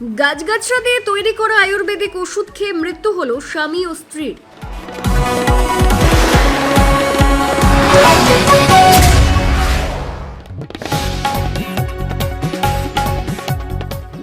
গাছগাছরা দিয়ে তৈরি করা আয়ুর্বেদিক ওষুধ খেয়ে মৃত্যু হল স্বামী ও স্ত্রীর।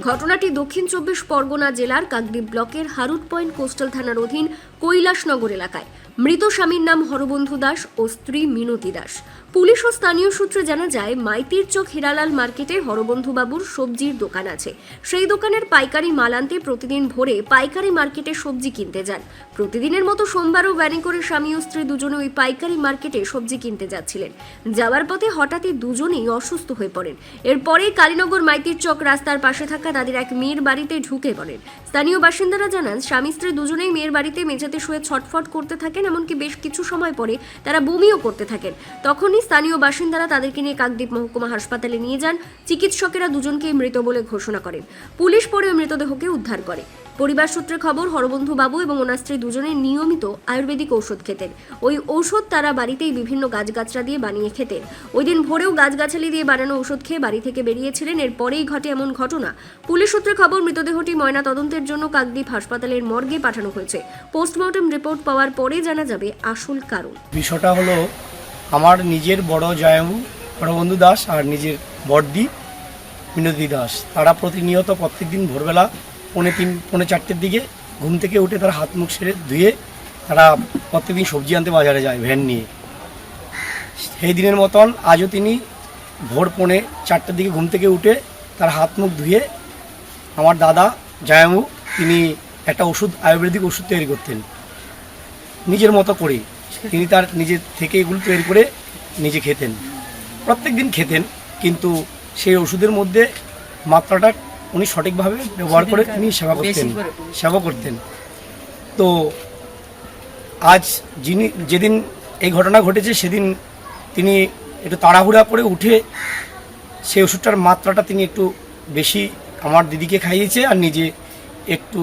ঘটনাটি দক্ষিণ চব্বিশ পরগনা জেলার কাকদ্বীপ ব্লকের হারুট পয়েন্ট কোস্টাল থানার অধীন কৈলাসনগর এলাকায়। মৃত স্বামীর নাম হরবন্ধু দাস ও স্ত্রী মিনতি দাস। পুলিশ ও স্থানীয় সূত্রে জানা যায়, মাইতির চক হিরালাল মার্কেটে হরবন্ধু বাবুর সবজির দোকান আছে। সেই দোকানের পাইকারি মাল আনতে প্রতিদিন ভোরে পাইকারি মার্কেটে সবজি কিনতে যান। প্রতিদিনের মতো সোমবারও ভ্যানে করে স্বামী ও স্ত্রী দুজনে ওই পাইকারি মার্কেটে সবজি কিনতে যাচ্ছিলেন। যাওয়ার পথে হঠাৎই দুজনেই অসুস্থ হয়ে পড়েন। এরপরে কালীনগর মাইতির চক রাস্তার পাশে থাকা তাদের এক মেয়ের বাড়িতে ঢুকে পড়েন। স্থানীয় বাসিন্দারা জানান, স্বামী স্ত্রী দুজনেই মেয়ের বাড়িতে মেঝেতে শুয়ে ছটফট করতে থাকেন এমনকি বেশ কিছু সময় পরে তারা বমিও করতে থাকেন। তখনই স্থানীয় বাসিন্দারা তাদেরকে নিয়ে কাকদ্বীপ মহকুমা হাসপাতালে নিয়ে যান। চিকিৎসকেরা দুজনকেই মৃত বলে ঘোষণা করেন। পুলিশ পরে মৃতদেহকে উদ্ধার করে। পরিবার সূত্রে খবর, হরবন্ধু বাবু এবং ওনার স্ত্রী দুজনে নিয়মিত আয়ুর্বেদিক ঔষধ খেতেন। ওই ঔষধ তারা বাড়িতেই বিভিন্ন গাছগাছরা দিয়ে বানিয়ে খেতেন। ওই দিন ভোরেও গাছগাছালি দিয়ে বানানো ওষুধ খেয়ে বাড়ি থেকে বেরিয়েছিলেন। এরপরেই ঘটে এমন ঘটনা। পুলিশ সূত্রে খবর, মৃতদেহটি ময়না তদন্তের জন্য কাকদ্বীপ হাসপাতালের মর্গে পাঠানো হয়েছে। পোস্টমর্টম রিপোর্ট পাওয়ার পরে জানা যাবে আসল কারণ। বিষয়টা হলো, আমার নিজের বড় জয়ামু বড়বন্ধু দাস আর নিজের বড়দি মিনতি দাস। তারা প্রতিনিয়ত প্রত্যেকদিন ভোরবেলা পৌনে তিন, পৌনে চারটের দিকে ঘুম থেকে উঠে তারা হাত মুখ সেরে ধুয়ে তারা প্রত্যেকদিন সবজি আনতে বাজারে যায় ভ্যান নিয়ে। সেই দিনের মতন আজও তিনি ভোর পৌনে চারটের দিকে ঘুম থেকে উঠে তার হাত মুখ ধুয়ে আমার দাদা জয়ামু, তিনি একটা ওষুধ, আয়ুর্বেদিক ওষুধ তৈরি করতেন। নিজের মতো করে তিনি তার নিজের থেকে এগুলো তৈরি করে নিজে খেতেন। প্রত্যেক দিন খেতেন কিন্তু সেই ওষুধের মধ্যে মাত্রাটা উনি সঠিকভাবে ব্যবহার করে তিনি সেবা করতেন সেবা করতেন। তো আজ যিনি যেদিন এই ঘটনা ঘটেছে সেদিন তিনি একটু তাড়াহুড়া করে উঠে সেই ওষুধটার মাত্রাটা তিনি একটু বেশি আমার দিদিকে খাইয়েছে আর নিজে একটু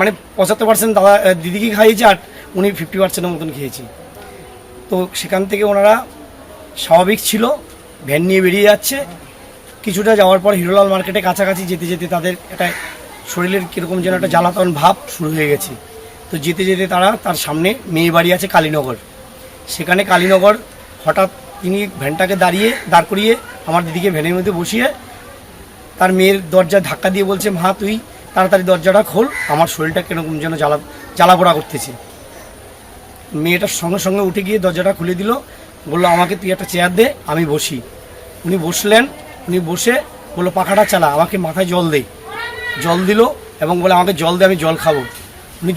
মানে পঁচাত্তর পার্সেন্ট দাদা দিদিকে খাইয়েছে আর উনি ফিফটি পার্সেন্টের মতন খেয়েছে তো সেখান থেকে ওনারা স্বাভাবিক ছিল ভ্যান নিয়ে বেরিয়ে যাচ্ছে। কিছুটা যাওয়ার পর হিরোলাল মার্কেটে কাছাকাছি যেতে যেতে তাদের একটা শরীরের কীরকম যেন একটা জ্বালাতন ভাব শুরু হয়ে গেছে। তো যেতে যেতে তারা তার সামনে মেয়ে বাড়ি আছে কালীনগর। সেখানে কালীনগর হঠাৎ তিনি ভ্যানটাকে দাঁড়িয়ে, দাঁড় করিয়ে আমার দিদিকে ভ্যানের মধ্যে বসিয়ে তার মেয়ের দরজা ধাক্কা দিয়ে বলছে, মা, তুই তাড়াতাড়ি দরজাটা খোল, আমার শরীরটা কীরকম যেন জ্বালা, জ্বালাপোড়া করতেছে। মেয়েটার সঙ্গে সঙ্গে উঠে গিয়ে দরজাটা খুলে দিল। বলল, আমাকে তুই একটা চেয়ার দে, আমি বসি। উনি বসলেন, উনি বসে বলল, পাখাটা চালা, আমাকে মাথায় জল দে। জল দিল এবং বলে, আমাকে জল দে, আমি জল খাব। উনি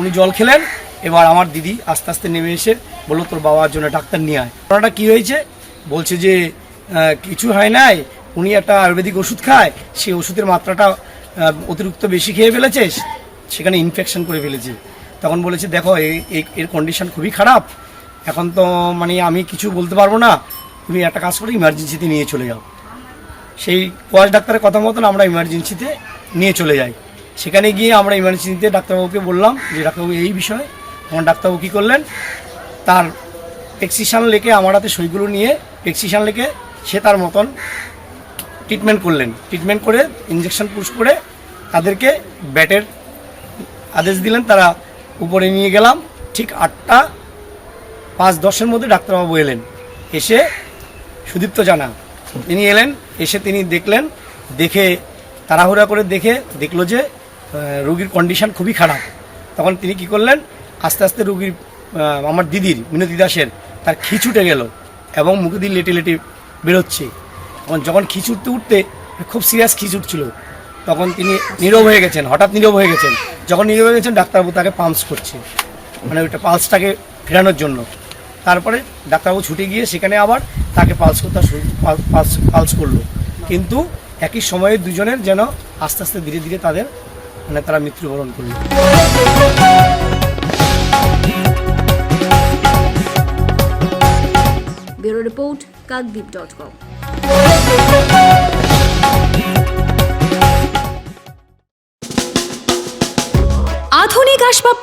উনি জল খেলেন, এবার আমার দিদি আস্তে আস্তে নেমে এসে বলল, তোর বাবার জন্য ডাক্তার নিয়ে আয়। ঘটনাটা কী হয়েছে? বলছে যে কিছু হয় নাই, উনি একটা আয়ুর্বেদিক ওষুধ খায়, সেই ওষুধের মাত্রাটা অতিরিক্ত বেশি খেয়ে ফেলেছে, সেখানে ইনফেকশন করে ফেলেছে। তখন বলেছে, দেখো এর কন্ডিশন খুবই খারাপ। এখন তো মানে আমি কিছু বলতে পারব না। তুমি একটা কাজ করে ইমার্জেন্সিতে নিয়ে চলে যাও। সেই কোয়াশ ডাক্তারের কথা মতন আমরা ইমার্জেন্সিতে নিয়ে চলে যাই। সেখানে গিয়ে আমরা ইমার্জেন্সিতে ডাক্তারবাবুকে বললাম যে, ডাক্তারবাবু, এই বিষয়ে আমার ডাক্তারবাবু কী করলেন? তার প্রেসক্রিপশান লেখে আমার হাতে সইগুলো নিয়ে প্রেসক্রিপশান লেখে সে তার মতন ট্রিটমেন্ট করলেন। ট্রিটমেন্ট করে ইঞ্জেকশন পুশ করে তাদেরকে ব্যাটের আদেশ দিলেন। তারা উপরে নিয়ে গেলাম, ঠিক আটটা পাঁচ দশের মধ্যে ডাক্তারবাবু এলেন। এসে সুদীপ্ত জানা, তিনি এলেন, এসে তিনি দেখলেন, দেখে তাড়াহুড়া করে দেখে দেখল যে রুগীর কন্ডিশন খুবই খারাপ। তখন তিনি কি করলেন, আস্তে আস্তে রুগীর আমার দিদির, মিনতি দাসের, তার খিচুটে গেল এবং মুখে দিয়ে লেটে লেটে বেরোচ্ছে। তখন যখন খিচুড়তে উঠতে, খুব সিরিয়াস খিচুট ছিল। তখন তিনি নীরব হয়ে গেছেন, হঠাৎ নীরব হয়ে গেছেন। যখন নীরব হয়ে গেছেন, ডাক্তারবাবু তাকে পাম্পস করছে মানে ওইটা পালসটাকে ফেরানোর জন্য। তারপরে ডাক্তারবাবু ছুটে গিয়ে সেখানে আবার তাকে পালস করতে পালস পালস করল। কিন্তু একই সময়ে দুজনের যেন আস্তে আস্তে ধীরে ধীরে তাদের মানে তারা মৃত্যুবরণ করল। Bureau report Kakdwip dot com